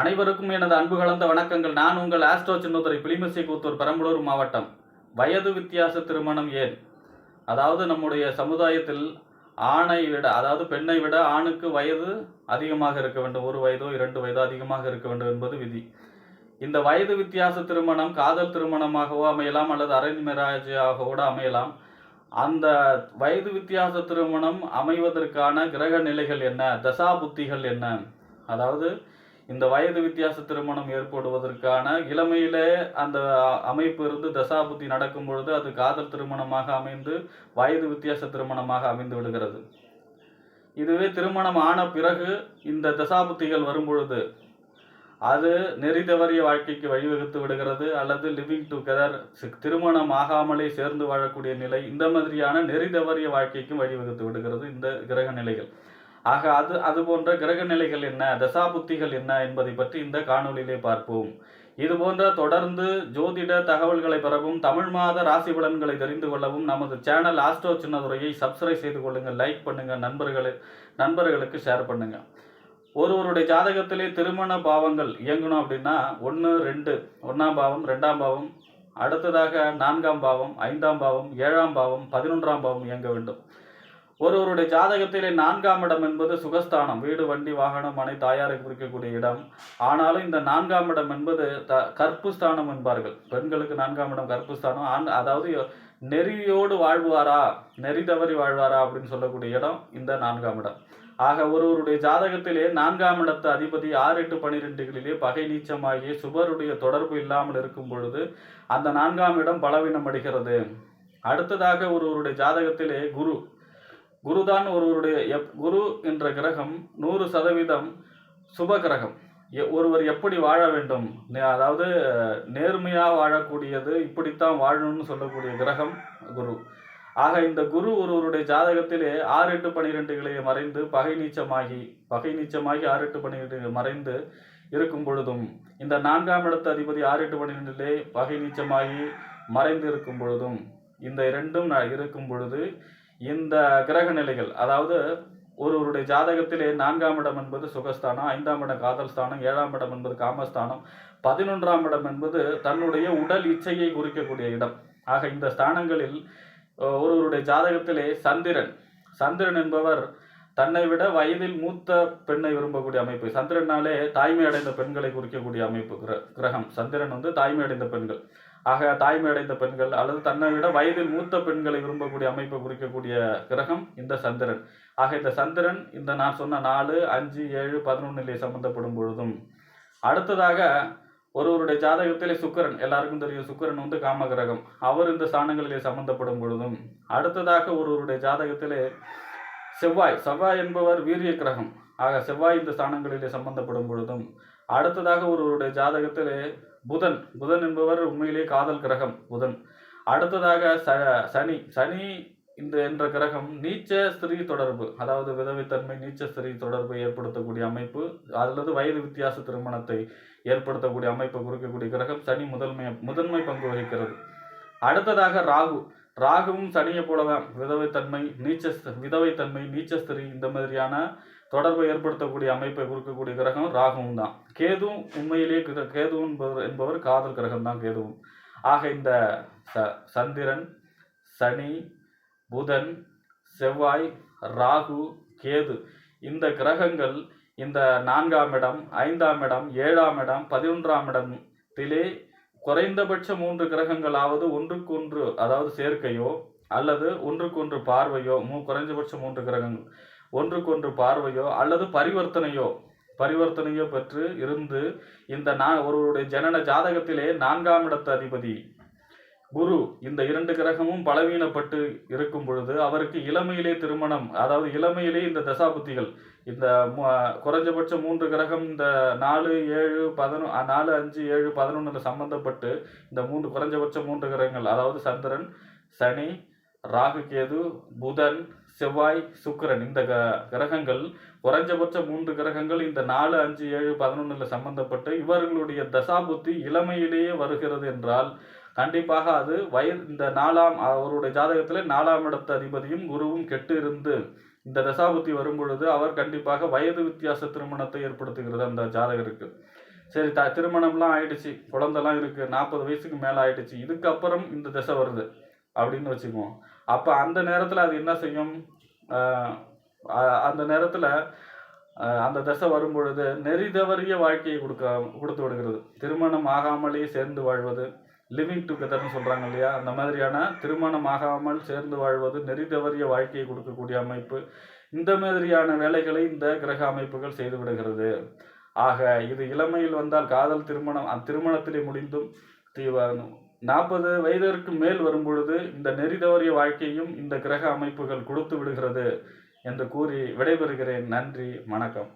அனைவருக்கும் எனது அன்பு கலந்த வணக்கங்கள். நான் உங்கள் ஆஸ்ட்ரோ சின்னதுரை பிளிமிசை கூத்தூர் பெரம்பலூர் மாவட்டம். வயது வித்தியாச திருமணம் ஏன்? அதாவது நம்முடைய சமுதாயத்தில் ஆணை விட அதாவது பெண்ணை விட ஆணுக்கு வயது அதிகமாக இருக்க வேண்டும். ஒரு வயதோ இரண்டு வயதோ அதிகமாக இருக்க வேண்டும் என்பது விதி. இந்த வயது வித்தியாச திருமணம் காதல் திருமணமாகவோ அமையலாம் அல்லது அரேஞ்ச் மேரேஜாக கூட அமையலாம். அந்த வயது வித்தியாச திருமணம் அமைவதற்கான கிரக நிலைகள் என்ன? தசா புத்திகள் என்ன? அதாவது இந்த வயது வித்தியாச திருமணம் ஏற்படுவதற்கான இளமையிலே அந்த அமைப்பு இருந்து தசாபுத்தி நடக்கும் பொழுது அது காதல் திருமணமாக அமைந்து வயது வித்தியாச திருமணமாக அமைந்து விடுகிறது. இதுவே திருமணம் ஆன பிறகு இந்த தசாபுத்திகள் வரும்பொழுது அது நெறி தவறிய வாழ்க்கைக்கு வழிவகுத்து விடுகிறது. அல்லது லிவிங் டுகெதர் திருமணம் ஆகாமலே சேர்ந்து வாழக்கூடிய நிலை இந்த மாதிரியான நெறி தவறிய வாழ்க்கைக்கும் வழிவகுத்து விடுகிறது இந்த கிரக நிலைகள். ஆக அது அது போன்ற கிரக நிலைகள் என்ன தசாபுத்திகள் என்ன என்பதை பற்றி இந்த காணொலியிலே பார்ப்போம். இது போன்ற தொடர்ந்து ஜோதிட தகவல்களை பெறவும் தமிழ் மாத ராசி பலன்களை தெரிந்து கொள்ளவும் நமது சேனல் ஆஸ்ட்ரோ சின்னதுரையை சப்ஸ்கிரைப் செய்து கொள்ளுங்கள் லைக் பண்ணுங்க நண்பர்களே நண்பர்களுக்கு ஷேர் பண்ணுங்க. ஒருவருடைய ஜாதகத்திலே திருமண பாவங்கள் இயங்கணும் அப்படின்னா ஒன்று ரெண்டு ஒன்றாம் பாவம் ரெண்டாம் பாவம் அடுத்ததாக நான்காம் பாவம் ஐந்தாம் பாவம் ஏழாம் பாவம் பதினொன்றாம் பாவம் இயங்க வேண்டும். ஒருவருடைய ஜாதகத்திலே நான்காம் இடம் என்பது சுகஸ்தானம். வீடு வண்டி வாகனம் மனை தாயாரை குறிக்கக்கூடிய இடம். ஆனாலும் இந்த நான்காம் இடம் என்பது த கற்பு ஸ்தானம் என்பார்கள். பெண்களுக்கு நான்காம் இடம் கற்பு ஸ்தானம் ஆண் அதாவது நெறியோடு வாழ்வாரா? நெறி தவறி வாழ்வாரா? அப்படின்னு சொல்லக்கூடிய இடம் இந்த நான்காம் இடம். ஆக ஒருவருடைய ஜாதகத்திலே நான்காம் இடத்து அதிபதி ஆறு எட்டு பனிரெண்டுகளிலே பகை நீச்சமாகி சுபருடைய தொடர்பு இல்லாமல் இருக்கும் பொழுது அந்த நான்காம் இடம் பலவீனம் அடைகிறது அடுத்ததாக ஒருவருடைய ஜாதகத்திலே குரு. குருதான் ஒருவருடைய எப் குரு என்ற கிரகம் நூறு சதவீதம் சுப கிரகம். எ- ஒருவர் எப்படி வாழ வேண்டும்? அதாவது நேர்மையாக வாழக்கூடியது இப்படித்தான் வாழணும்னு சொல்லக்கூடிய கிரகம் குரு. ஆக இந்த குரு ஒருவருடைய ஜாதகத்திலே ஆறு எட்டு பனிரெண்டுகளிலே மறைந்து பகை நீச்சமாகி பகை நீச்சமாகி ஆறு எட்டு பனிரெண்டு மறைந்து இருக்கும் பொழுதும் இந்த நான்காம் இடத்து அதிபதி ஆறு எட்டு பன்னிரெண்டிலே பகை நீச்சமாகி மறைந்து இருக்கும் பொழுதும் இந்த இரண்டும் இருக்கும் பொழுது இந்த கிரக நிலைகள் அதாவது ஒருவருடைய ஜாதகத்திலே நான்காம் இடம் என்பது சுகஸ்தானம் ஐந்தாம் இடம் காதல் ஸ்தானம் ஏழாம் இடம் என்பது காமஸ்தானம் பதினொன்றாம் இடம் என்பது தன்னுடைய உடல் இச்சையை குறிக்கக்கூடிய இடம். ஆக இந்த ஸ்தானங்களில் ஒருவருடைய ஜாதகத்திலே சந்திரன் சந்திரன் என்பவர் தன்னை விட வயதில் மூத்த பெண்ணை விரும்பக்கூடிய அமைப்பு. சந்திரனாலே தாய்மை அடைந்த பெண்களை குறிக்கக்கூடிய அமைப்பு கிர- கிரகம். சந்திரன் வந்து தாய்மை அடைந்த பெண்கள். ஆக தாய்மை அடைந்த பெண்கள் அல்லது தன்னை விட வயதில் மூத்த பெண்களை விரும்பக்கூடிய அமைப்பை குறிக்கக்கூடிய கிரகம் இந்த சந்திரன். ஆக இந்த சந்திரன் இந்த நான் சொன்ன நாலு அஞ்சு ஏழு பதினொன்னிலே சம்பந்தப்படும் பொழுதும் அடுத்ததாக ஒருவருடைய ஜாதகத்திலே சுக்கிரன் எல்லாருக்கும் தெரியும் சுக்கிரன் வந்து காம கிரகம். அவர் இந்த ஸ்தானங்களிலே சம்பந்தப்படும் பொழுதும் அடுத்ததாக ஒருவருடைய ஜாதகத்திலே செவ்வாய். செவ்வாய் என்பவர் வீரிய கிரகம். ஆக செவ்வாய் இந்த ஸ்தானங்களிலே சம்பந்தப்படும் பொழுதும் அடுத்ததாக ஒருவருடைய ஜாதகத்திலே புதன் புதன் என்பவர் உண்மையிலே காதல் கிரகம் புதன். அடுத்ததாக ச சனி சனி இந்த என்ற கிரகம் நீச்ச ஸ்திரீ தொடர்பு அதாவது விதவைத்தன்மை நீச்ச ஸ்திரீ தொடர்பை ஏற்படுத்தக்கூடிய அமைப்பு அல்லது வயது வித்தியாச திருமணத்தை ஏற்படுத்தக்கூடிய அமைப்பை குறிக்கக்கூடிய கிரகம் சனி முதன்மை முதன்மை பங்கு வகிக்கிறது. அடுத்ததாக ராகு ராகுவும் சனியை போலதான் விதவைத்தன்மை நீச்ச விதவைத்தன்மை நீச்ச ஸ்திரீ இந்த மாதிரியான தொடர்பை ஏற்படுத்தக்கூடிய அமைப்பை கொடுக்கக்கூடிய கிரகம் ராகுவும் தான். கேதுவும் உண்மையிலேயே கிர- கேது என்பவர் என்பவர் காதல் கிரகம் தான் கேதுவும். ஆக இந்த ச சந்திரன் சனி புதன் செவ்வாய் ராகு கேது இந்த கிரகங்கள் இந்த நான்காம் இடம் ஐந்தாம் இடம் ஏழாம் இடம் பதினொன்றாம் இடத்திலே குறைந்தபட்ச மூன்று கிரகங்களாவது ஒன்றுக்கொன்று அதாவது சேர்க்கையோ அல்லது ஒன்றுக்கொன்று பார்வையோ மூ குறைந்தபட்சம் மூன்று கிரகங்கள். ஒன்றுக்கொன்று பார்வையோ அல்லது பரிவர்த்தனையோ பரிவர்த்தனையோ பெற்று இருந்து இந்த நான் ஒருவருடைய ஜனன ஜாதகத்திலே நான்காம் இடத்து அதிபதி குரு இந்த இரண்டு கிரகமும் பலவீனப்பட்டு இருக்கும் பொழுது அவருக்கு இளமையிலே திருமணம் அதாவது இளமையிலே இந்த தசாபுத்திகள் இந்த குறைஞ்சபட்சம் மூன்று கிரகம் இந்த நாலு ஏழு பதினொன்று நாலு அஞ்சு ஏழு பதினொன்றில் சம்பந்தப்பட்டு இந்த மூன்று குறைஞ்சபட்சம் மூன்று கிரகங்கள் அதாவது சந்திரன் சனி ராகு கேது புதன் செவ்வாய் சுக்கிரன் இந்த க- கிரகங்கள் குறைஞ்சபட்ச மூன்று கிரகங்கள் இந்த நாலு அஞ்சு ஏழு பதினொன்றில் சம்பந்தப்பட்டு இவர்களுடைய தசாபுத்தி இளமையிலேயே வருகிறது என்றால் கண்டிப்பாக அது வயது இந்த நாலாம் அவருடைய ஜாதகத்தில் நாலாம் இடத்து அதிபதியும் குருவும் கெட்டு இருந்து இந்த தசாபுத்தி வரும் பொழுது அவர் கண்டிப்பாக வயது வித்தியாச திருமணத்தை ஏற்படுத்துகிறது அந்த ஜாதகருக்கு. சரி த திருமணம்லாம் ஆயிடுச்சு குழந்தெல்லாம் இருக்கு நாற்பது வயசுக்கு மேலே ஆயிடுச்சு இதுக்கப்புறம் இந்த திசை வருது அப்படின்னு வச்சுக்குவோம். அப்போ அந்த நேரத்தில் அது என்ன செய்யும்? அந்த நேரத்தில் அந்த தசை வரும்பொழுது நெறி தவறிய வாழ்க்கையை கொடுக்க கொடுத்து விடுகிறது. திருமணம் ஆகாமலே சேர்ந்து வாழ்வது லிவிங் டுகெதர்னு சொல்கிறாங்க இல்லையா? அந்த மாதிரியான திருமணம் ஆகாமல் சேர்ந்து வாழ்வது நெறி தவறிய வாழ்க்கையை கொடுக்கக்கூடிய அமைப்பு. இந்த மாதிரியான வேலைகளை இந்த கிரக அமைப்புகள் செய்து விடுகிறது. ஆக இது இளமையில் வந்தால் காதல் திருமணம் அத்திருமணத்திலே திருமணத்திலே முடிந்தும் நாற்பது வயதிற்கு மேல் வரும்பொழுது இந்த நெறி தவறிய வாழ்க்கையும் இந்த கிரக அமைப்புகள் கொடுத்து விடுகிறது என்று கூறி விடைபெறுகிறேன். நன்றி வணக்கம்.